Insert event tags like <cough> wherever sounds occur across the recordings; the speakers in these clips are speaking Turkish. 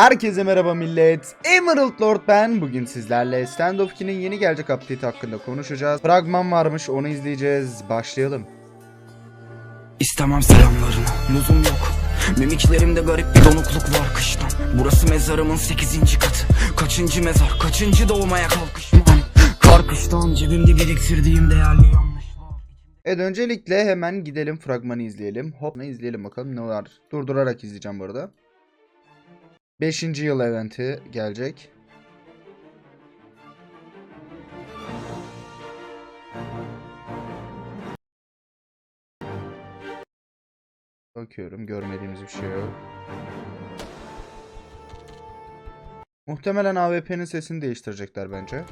Herkese merhaba millet. Emerald Lord ben. Bugün sizlerle Standoff 2'nin yeni gelecek update hakkında konuşacağız. Fragman varmış onu izleyeceğiz. Başlayalım. İstemem selamlarını, lüzum yok Mimiklerimde garip bir donukluk var kıştan Burası mezarımın sekizinci katı Kaçıncı mezar, kaçıncı doğmaya kalkışmam Kar kıştan cebimde biriktirdiğim değerli yanlışlar Evet öncelikle hemen gidelim fragmanı izleyelim. Hop ne izleyelim bakalım ne var. Durdurarak izleyeceğim bu arada. 5. yıl eventi gelecek. Bakıyorum görmediğimiz bir şey yok. Muhtemelen AWP'nin sesini değiştirecekler bence.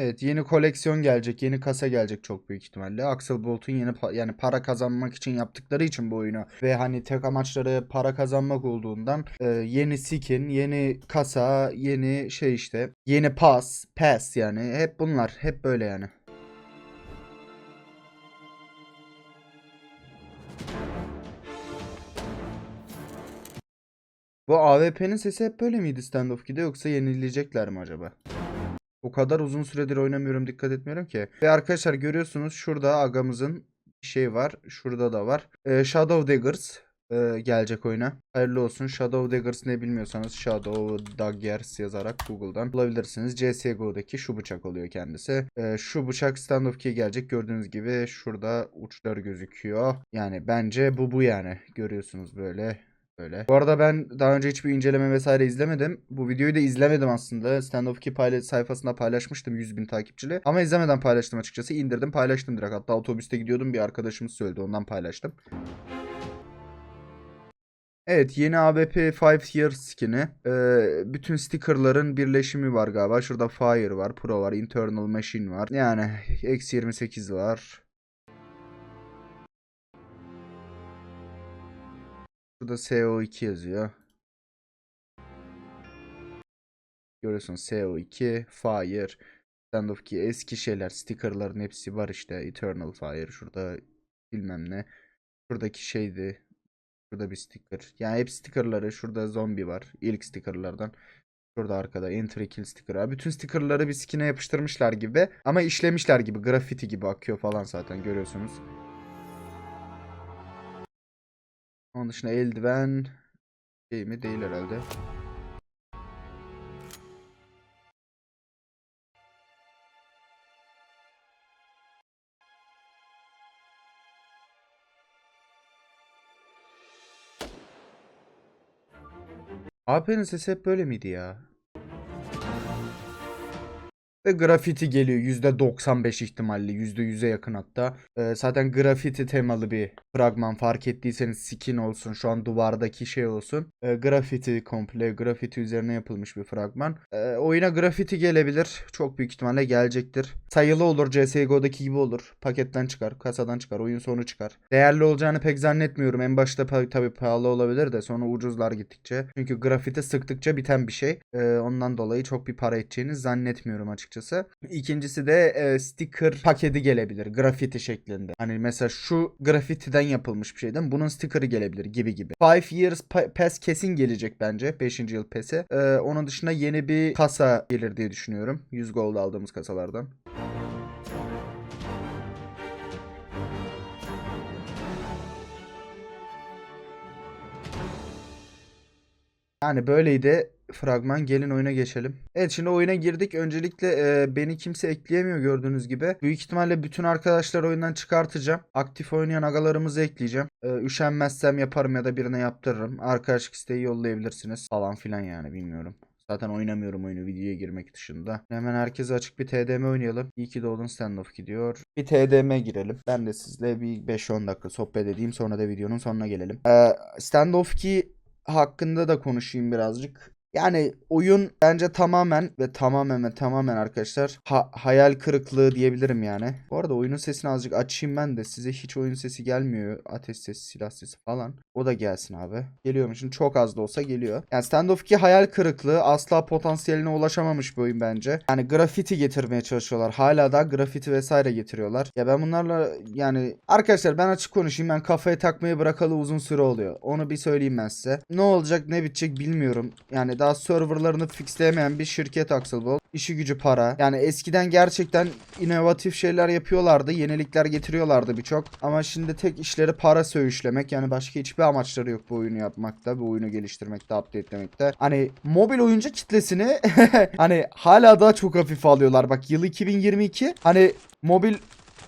Evet yeni koleksiyon gelecek, yeni kasa gelecek çok büyük ihtimalle. Axel Bolt'un yeni pa- yani para kazanmak için yaptıkları için bu oyunu ve hani tek amaçları para kazanmak olduğundan e, yeni skin, yeni kasa, yeni şey işte, yeni pass, pass yani hep bunlar, hep böyle yani. Bu AWP'nin sesi hep böyle miydi Standoff 2'de yoksa yenileyecekler mi acaba? O kadar uzun süredir oynamıyorum dikkat etmiyorum ki. Ve arkadaşlar görüyorsunuz şurada agamızın bir şey var. Şurada da var. Ee, Shadow Daggers e, gelecek oyuna. Hayırlı olsun. Shadow Daggers ne bilmiyorsanız Shadow Daggers yazarak Google'dan bulabilirsiniz. CSGO'daki şu bıçak oluyor kendisi. Ee, şu bıçak Standoff 2'ye gelecek. Gördüğünüz gibi şurada uçları gözüküyor. Yani bence bu bu yani. Görüyorsunuz böyle. Böyle. Bu arada ben daha önce hiçbir inceleme vesaire izlemedim. Bu videoyu da izlemedim aslında. Standoff 2 payla sayfasında paylaşmıştım 100 bin takipçili. Ama izlemeden paylaştım açıkçası. İndirdim paylaştım direkt. Hatta otobüste gidiyordum bir arkadaşımız söyledi ondan paylaştım. Evet yeni AWP 5 Year skin'i. Ee, bütün stickerların birleşimi var galiba. Şurada Fire var, Pro var, Internal Machine var. Yani eksi 28 var. Burada CO2 yazıyor. Görüyorsunuz CO2, Fire, Standoff 2 eski şeyler, stickerların hepsi var işte. Eternal Fire şurada bilmem ne. Şuradaki şeydi. Şurada bir sticker. Yani hep stickerları. Şurada zombi var. İlk stickerlardan. Şurada arkada entry kill sticker'ı. Bütün stickerları bir skin'e yapıştırmışlar gibi. Ama işlemişler gibi. Graffiti gibi akıyor falan zaten görüyorsunuz. Onun dışında eldiven şey mi değil herhalde. AP'nin sesi hep böyle miydi ya? Ve grafiti geliyor %95 ihtimalle %100'e yakın hatta. Ee, zaten grafiti temalı bir fragman fark ettiyseniz skin olsun şu an duvardaki şey olsun. Ee, grafiti komple grafiti üzerine yapılmış bir fragman. Ee, oyuna grafiti gelebilir. Çok büyük ihtimalle gelecektir. Sayılı olur CSGO'daki gibi olur. Paketten çıkar, kasadan çıkar, oyun sonu çıkar. Değerli olacağını pek zannetmiyorum. En başta tabii pahalı olabilir de sonra ucuzlar gittikçe. Çünkü grafiti sıktıkça biten bir şey. Ee, ondan dolayı çok bir para edeceğini zannetmiyorum açıkçası. İkincisi de e, sticker paketi gelebilir grafiti şeklinde. Hani mesela şu grafitiden yapılmış bir şeyden bunun sticker'ı gelebilir gibi gibi. 5 years pa- pass kesin gelecek bence 5. yıl pass'i. Ee, onun dışında yeni bir kasa gelir diye düşünüyorum. 100 gold aldığımız kasalardan. Yani böyleydi fragman. Gelin oyuna geçelim. Evet şimdi oyuna girdik. Öncelikle e, beni kimse ekleyemiyor gördüğünüz gibi. Büyük ihtimalle bütün arkadaşlar oyundan çıkartacağım. Aktif oynayan agalarımızı ekleyeceğim. E, üşenmezsem yaparım ya da birine yaptırırım. Arkadaşlık isteği yollayabilirsiniz falan filan yani bilmiyorum. Zaten oynamıyorum oyunu videoya girmek dışında. Hemen herkese açık bir TDM oynayalım. İyi ki doğdun standoff gidiyor. Bir TDM girelim. Ben de sizle bir 5-10 dakika sohbet edeyim. Sonra da videonun sonuna gelelim. Ee, standoff 2 hakkında da konuşayım birazcık. Yani oyun bence tamamen ve tamamen ve tamamen arkadaşlar ha- hayal kırıklığı diyebilirim yani. Bu arada oyunun sesini azıcık açayım ben de size hiç oyun sesi gelmiyor. Ateş sesi, silah sesi falan. O da gelsin abi. Geliyormuşsun. Çok az da olsa geliyor. Yani Standoff 2 hayal kırıklığı. Asla potansiyeline ulaşamamış bir oyun bence. Yani grafiti getirmeye çalışıyorlar. Hala da grafiti vesaire getiriyorlar. Ya ben bunlarla yani arkadaşlar ben açık konuşayım. Ben kafaya takmayı bırakalı uzun süre oluyor. Onu bir söyleyeyim ben size. Ne olacak ne bitecek bilmiyorum. Yani daha serverlarını fixleyemeyen bir şirket Axelball. İşi gücü para. Yani eskiden gerçekten inovatif şeyler yapıyorlardı. Yenilikler getiriyorlardı birçok. Ama şimdi tek işleri para söğüşlemek. Yani başka hiçbir amaçları yok bu oyunu yapmakta. Bu oyunu geliştirmekte, update'lemekte. Hani mobil oyuncu kitlesini <laughs> hani hala daha çok hafife alıyorlar. Bak yıl 2022. Hani mobil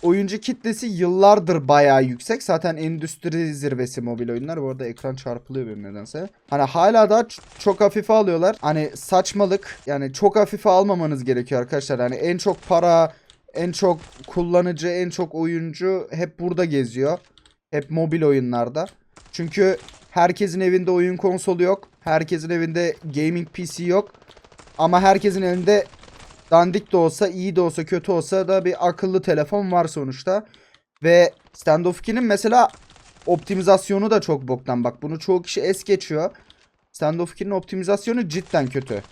oyuncu kitlesi yıllardır bayağı yüksek. Zaten endüstri zirvesi mobil oyunlar. Bu arada ekran çarpılıyor benim nedense. Hani hala ç- çok hafife alıyorlar. Hani saçmalık. Yani çok hafife almamanız gerekiyor arkadaşlar. Hani en çok para, en çok kullanıcı, en çok oyuncu hep burada geziyor. Hep mobil oyunlarda. Çünkü herkesin evinde oyun konsolu yok. Herkesin evinde gaming PC yok. Ama herkesin elinde dandik de olsa, iyi de olsa, kötü olsa da bir akıllı telefon var sonuçta. Ve Standoff 2'nin mesela optimizasyonu da çok boktan. Bak bunu çoğu kişi es geçiyor. Standoff 2'nin optimizasyonu cidden kötü.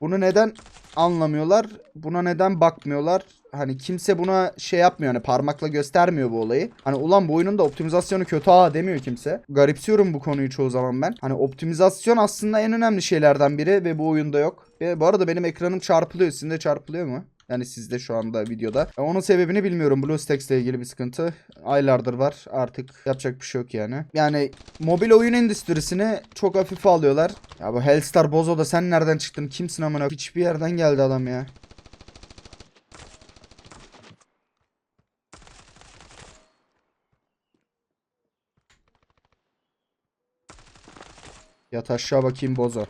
Bunu neden anlamıyorlar? Buna neden bakmıyorlar? Hani kimse buna şey yapmıyor hani parmakla göstermiyor bu olayı. Hani ulan bu oyunun da optimizasyonu kötü ha demiyor kimse. Garipsiyorum bu konuyu çoğu zaman ben. Hani optimizasyon aslında en önemli şeylerden biri ve bu oyunda yok. Ve bu arada benim ekranım çarpılıyor. Sizin çarpılıyor mu? Yani sizde şu anda videoda. E, Onun sebebini bilmiyorum. BlueStacks ile ilgili bir sıkıntı. Aylardır var. Artık yapacak bir şey yok yani. Yani mobil oyun endüstrisini çok hafife alıyorlar. Ya bu Hellstar Bozo da sen nereden çıktın? Kimsin amına? Hiçbir yerden geldi adam ya. Yat aşağı bakayım Bozo.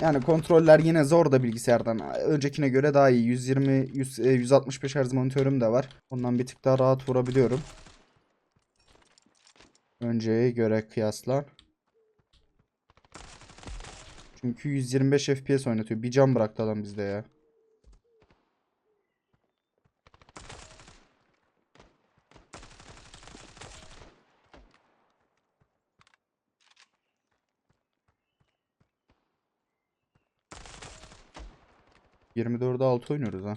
Yani kontroller yine zor da bilgisayardan. Öncekine göre daha iyi. 120 100, e, 165 Hz monitörüm de var. Ondan bir tık daha rahat vurabiliyorum. Önceye göre kıyasla. Çünkü 125 FPS oynatıyor. Bir can bıraktı adam bizde ya. ...24'e 6 oynuyoruz ha.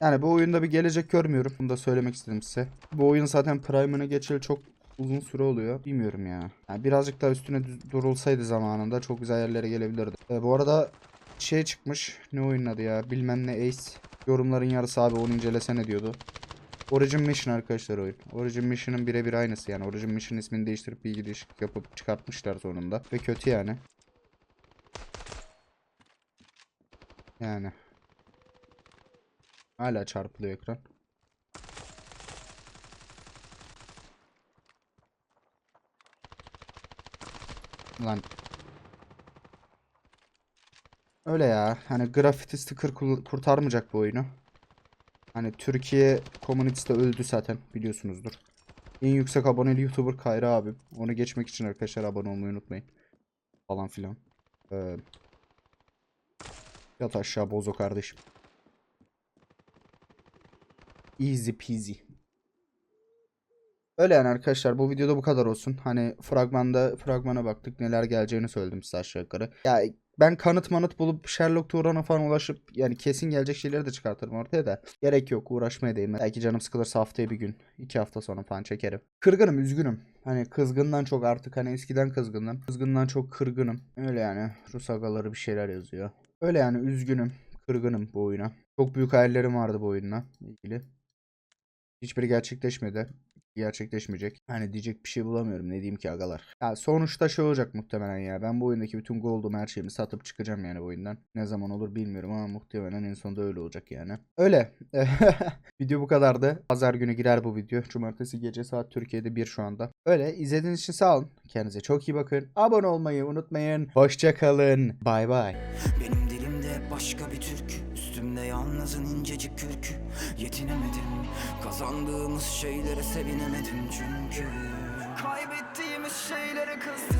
Yani bu oyunda bir gelecek görmüyorum. Bunu da söylemek istedim size. Bu oyun zaten Prime'ını geçeli çok uzun süre oluyor. Bilmiyorum ya. Yani birazcık daha üstüne durulsaydı zamanında çok güzel yerlere gelebilirdi. E, bu arada şey çıkmış. Ne oyunun adı ya? Bilmem ne Ace. Yorumların yarısı abi onu incelesene diyordu. Origin Mission arkadaşlar oyun. Origin Mission'ın birebir aynısı yani. Origin Mission ismini değiştirip bilgi değişiklik yapıp çıkartmışlar sonunda. Ve kötü yani. Yani. Hala çarpılıyor ekran. Lan. Öyle ya. Hani graffiti sticker kurtarmayacak bu oyunu. Hani Türkiye komünitesi de öldü zaten biliyorsunuzdur. En yüksek aboneli YouTuber Kayra abim. Onu geçmek için arkadaşlar abone olmayı unutmayın. Falan filan. Ee, yat aşağı bozo kardeşim. Easy peasy. Öyle yani arkadaşlar bu videoda bu kadar olsun. Hani fragmanda fragmana baktık neler geleceğini söyledim size aşağı yukarı. Ya ben kanıt manıt bulup Sherlock Turan'a falan ulaşıp yani kesin gelecek şeyleri de çıkartırım ortaya da. Gerek yok uğraşmaya değmez. Belki canım sıkılırsa haftaya bir gün. iki hafta sonra falan çekerim. Kırgınım üzgünüm. Hani kızgından çok artık hani eskiden kızgındım. Kızgından çok kırgınım. Öyle yani Rus agaları bir şeyler yazıyor. Öyle yani üzgünüm. Kırgınım bu oyuna. Çok büyük hayallerim vardı bu oyunla ilgili. Hiçbiri gerçekleşmedi. Gerçekleşmeyecek. Hani diyecek bir şey bulamıyorum. Ne diyeyim ki agalar. Ya sonuçta şey olacak muhtemelen ya. Ben bu oyundaki bütün gold'umu her şeyimi satıp çıkacağım yani bu oyundan. Ne zaman olur bilmiyorum ama muhtemelen en sonunda öyle olacak yani. Öyle. <laughs> video bu kadardı. Pazar günü girer bu video. Cumartesi gece saat Türkiye'de 1 şu anda. Öyle. izlediğiniz için sağ olun. Kendinize çok iyi bakın. Abone olmayı unutmayın. Hoşça kalın. Bay bay. Benim dilimde başka bir türkü Üstümde yalnızın incecik kürkü. Yetinemedim Kazandığımız şeylere sevinemedim çünkü. Kaybettiğimiz şeylere kızdım